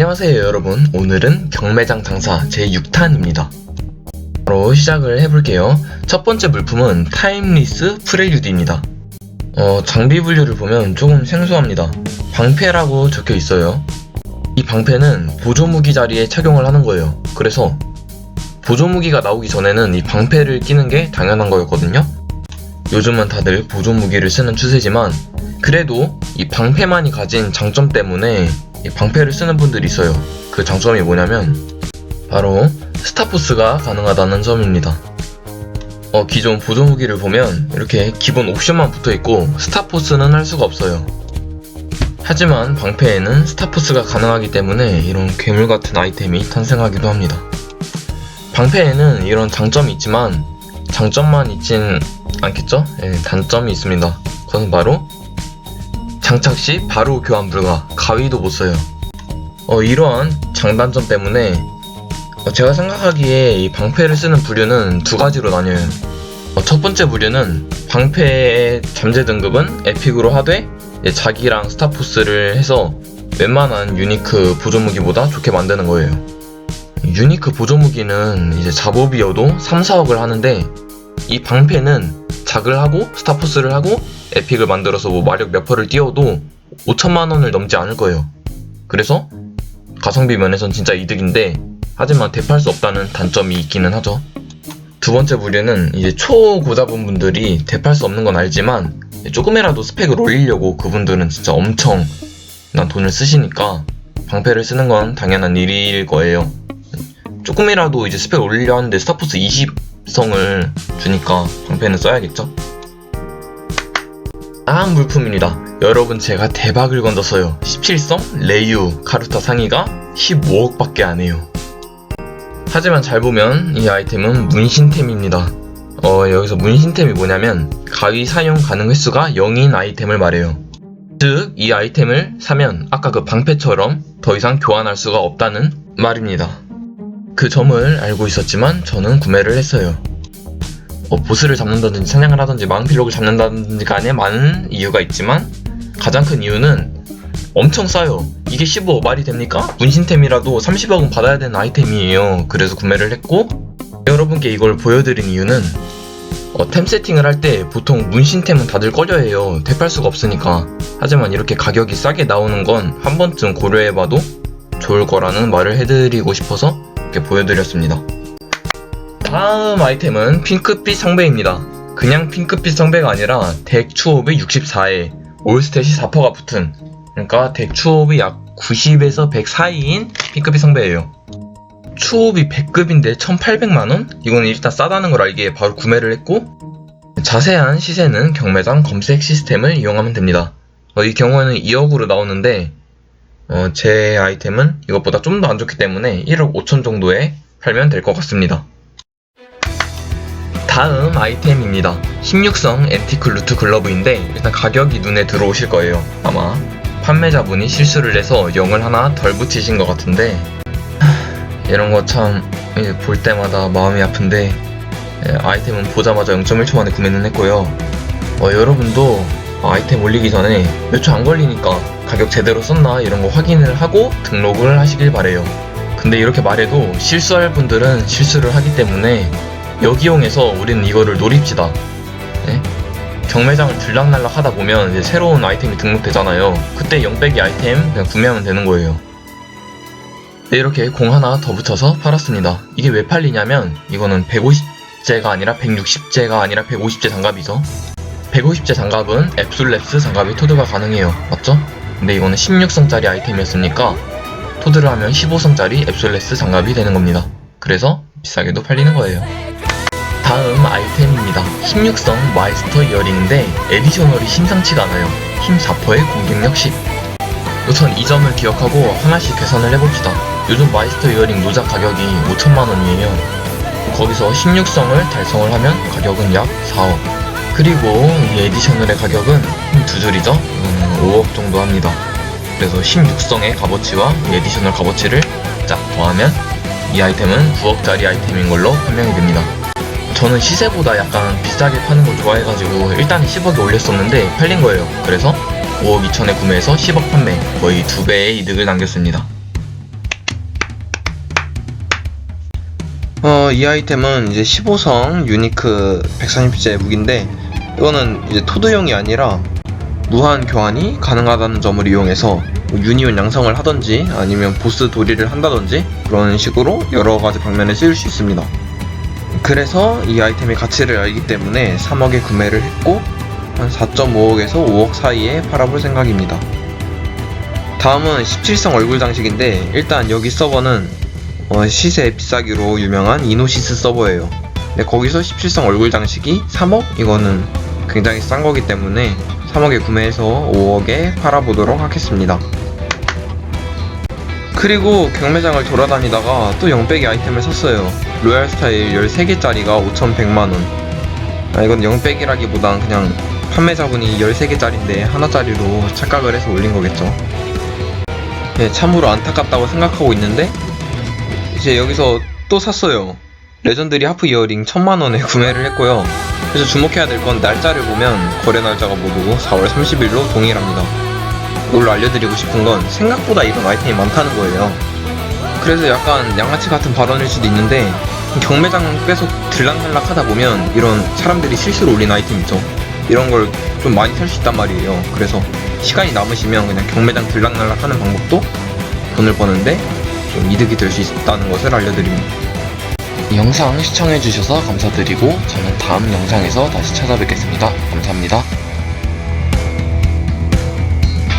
안녕하세요 여러분. 오늘은 경매장 장사 제6탄입니다. 바로 시작을 해볼게요. 첫 번째 물품은 타임리스 프레류드입니다. 어, 장비 분류를 보면 조금 생소합니다. 방패라고 적혀 있어요. 이 방패는 보조무기 자리에 착용을 하는 거예요. 그래서 보조무기가 나오기 전에는 이 방패를 끼는 게 당연한 거였거든요. 요즘은 다들 보조무기를 쓰는 추세지만 그래도 이 방패만이 가진 장점 때문에 이 방패를 쓰는 분들이 있어요. 그 장점이 뭐냐면 바로 스타포스가 가능하다는 점입니다. 어, 기존 보조 무기를 보면 이렇게 기본 옵션만 붙어 있고 스타포스는 할 수가 없어요. 하지만 방패에는 스타포스가 가능하기 때문에 이런 괴물 같은 아이템이 탄생하기도 합니다. 방패에는 이런 장점이 있지만 장점만 있진 않겠죠? 예, 단점이 있습니다. 그것은 바로 장착 시 바로 교환 불가, 가위도 못 써요. 어, 이러한 장단점 때문에 어, 제가 생각하기에 이 방패를 쓰는 부류는 두 가지로 나뉘어요. 어, 첫 번째 부류는 방패의 잠재 등급은 에픽으로 하되 자기랑 스타포스를 해서 웬만한 유니크 보조무기보다 좋게 만드는 거예요. 유니크 보조무기는 이제 잡업이어도 3, 4억을 하는데 이 방패는 작을 하고 스타포스를 하고 에픽을 만들어서 뭐 마력 몇 퍼를 띄워도 5천만 원을 넘지 않을 거예요. 그래서 가성비 면에선 진짜 이득인데 하지만 대팔 수 없다는 단점이 있기는 하죠. 두 번째 부류는 이제 초고자분 분들이 대팔 수 없는 건 알지만 조금이라도 스펙을 올리려고 그분들은 진짜 엄청 난 돈을 쓰시니까 방패를 쓰는 건 당연한 일일 거예요. 조금이라도 이제 스펙 올리려 하는데 스타포스 20성을 주니까 방패는 써야겠죠? 다음 물품입니다. 여러분 제가 대박을 건졌어요. 17성 레이유 카루타 상위가 15억밖에 안 해요. 하지만 잘 보면 이 아이템은 문신템입니다. 어, 여기서 문신템이 뭐냐면 가위 사용 가능 횟수가 0인 아이템을 말해요. 즉, 이 아이템을 사면 아까 그 방패처럼 더 이상 교환할 수가 없다는 말입니다. 그 점을 알고 있었지만 저는 구매를 했어요. 어, 보스를 잡는다든지 사냥을 하든지 마운필록을 잡는다든지 간에 많은 이유가 있지만 가장 큰 이유는 엄청 싸요. 이게 15 말이 됩니까? 문신템이라도 30억은 받아야 되는 아이템이에요. 그래서 구매를 했고 여러분께 이걸 보여드린 이유는 어, 템 세팅을 할 때 보통 문신템은 다들 꺼려해요. 대팔 수가 없으니까. 하지만 이렇게 가격이 싸게 나오는 건 한 번쯤 고려해봐도 좋을 거라는 말을 해드리고 싶어서 이렇게 보여드렸습니다. 다음 아이템은 핑크빛 성배입니다. 그냥 핑크빛 성배가 아니라 덱 추업이 64에 올스탯이 4%가 붙은 그러니까 덱 추업이 약 90에서 100 사이인 핑크빛 성배예요. 추업이 100급인데 1800만원? 이거는 일단 싸다는 걸 알기에 바로 구매를 했고 자세한 시세는 경매장 검색 시스템을 이용하면 됩니다. 어, 이 경우에는 2억으로 나오는데 어, 제 아이템은 이것보다 좀 더 안 좋기 때문에 1억 5천 정도에 팔면 될 것 같습니다. 다음 아이템입니다. 16성 앤티크 루트 글러브인데 일단 가격이 눈에 들어오실 거예요. 아마 판매자분이 실수를 해서 0을 하나 덜 붙이신 것 같은데 하, 이런 거 참 볼 때마다 마음이 아픈데 예, 아이템은 보자마자 0.1초 만에 구매는 했고요. 어, 여러분도 아이템 올리기 전에 몇 초 안 걸리니까 가격 제대로 썼나 이런 거 확인을 하고 등록을 하시길 바래요. 근데 이렇게 말해도 실수할 분들은 실수를 하기 때문에 여기용해서 우리는 이거를 노립시다. 네? 경매장을 들락날락 하다 보면 이제 새로운 아이템이 등록되잖아요. 그때 0 빼기 아이템 그냥 구매하면 되는 거예요. 네, 이렇게 공 하나 더 붙여서 팔았습니다. 이게 왜 팔리냐면 이거는 150제가 아니라 160제가 아니라 150제 장갑이죠. 150제 장갑은 앱술랩스 장갑이 토드가 가능해요. 맞죠? 근데 이거는 16성짜리 아이템이었으니까 토드를 하면 15성짜리 앱술레스 장갑이 되는 겁니다. 그래서 비싸게도 팔리는 거예요. 다음 아이템입니다. 16성 마이스터 이어링인데 에디셔널이 심상치가 않아요. 힘 4%의 공격력 10. 우선 이 점을 기억하고 하나씩 계산을 해봅시다. 요즘 마이스터 이어링 노작 가격이 5천만원이에요. 거기서 16성을 달성을 하면 가격은 약 4억. 그리고 이 에디셔널의 가격은 힘두 줄이죠? 음, 5억 정도 합니다. 그래서 16성의 값어치와 이 에디셔널 값어치를 쫙 더하면 이 아이템은 9억짜리 아이템인 걸로 판명이 됩니다. 저는 시세보다 약간 비싸게 파는 걸 좋아해가지고 일단 10억에 올렸었는데 팔린 거예요. 그래서 5억 2천에 구매해서 10억 판매 거의 두 배의 이득을 남겼습니다. 어, 이 아이템은 이제 15성 유니크 140제 무기인데 이거는 이제 토드용이 아니라 무한 교환이 가능하다는 점을 이용해서 뭐 유니온 양성을 하던지 아니면 보스 도리를 한다던지 그런 식으로 여러 가지 방면에 쓰일 수 있습니다. 그래서 이 아이템의 가치를 알기 때문에 3억에 구매를 했고 한 4.5억에서 5억 사이에 팔아볼 생각입니다. 다음은 17성 얼굴 장식인데 일단 여기 서버는 어, 시세 비싸기로 유명한 이노시스 서버예요. 근데 거기서 17성 얼굴 장식이 3억? 이거는 굉장히 싼 거기 때문에 3억에 구매해서 5억에 팔아보도록 하겠습니다. 그리고 경매장을 돌아다니다가 또 영백이 아이템을 샀어요. 로얄 스타일 13개짜리가 5,100만원. 아, 이건 영백이라기보단 그냥 판매자분이 13개짜리인데 하나짜리로 착각을 해서 올린 거겠죠. 네, 참으로 안타깝다고 생각하고 있는데 이제 여기서 또 샀어요. 레전드리 하프 이어링 1000만원에 구매를 했고요. 그래서 주목해야 될 건 날짜를 보면 거래 날짜가 모두 4월 30일로 동일합니다. 이걸로 알려드리고 싶은 건 생각보다 이런 아이템이 많다는 거예요. 그래서 약간 양아치 같은 발언일 수도 있는데 경매장 계속 들락날락 하다 보면 이런 사람들이 실수로 올린 아이템 있죠. 이런 걸 좀 많이 살 수 있단 말이에요. 그래서 시간이 남으시면 그냥 경매장 들락날락 하는 방법도 돈을 버는데 좀 이득이 될 수 있다는 것을 알려드립니다. 이 영상 시청해주셔서 감사드리고 저는 다음 영상에서 다시 찾아뵙겠습니다. 감사합니다.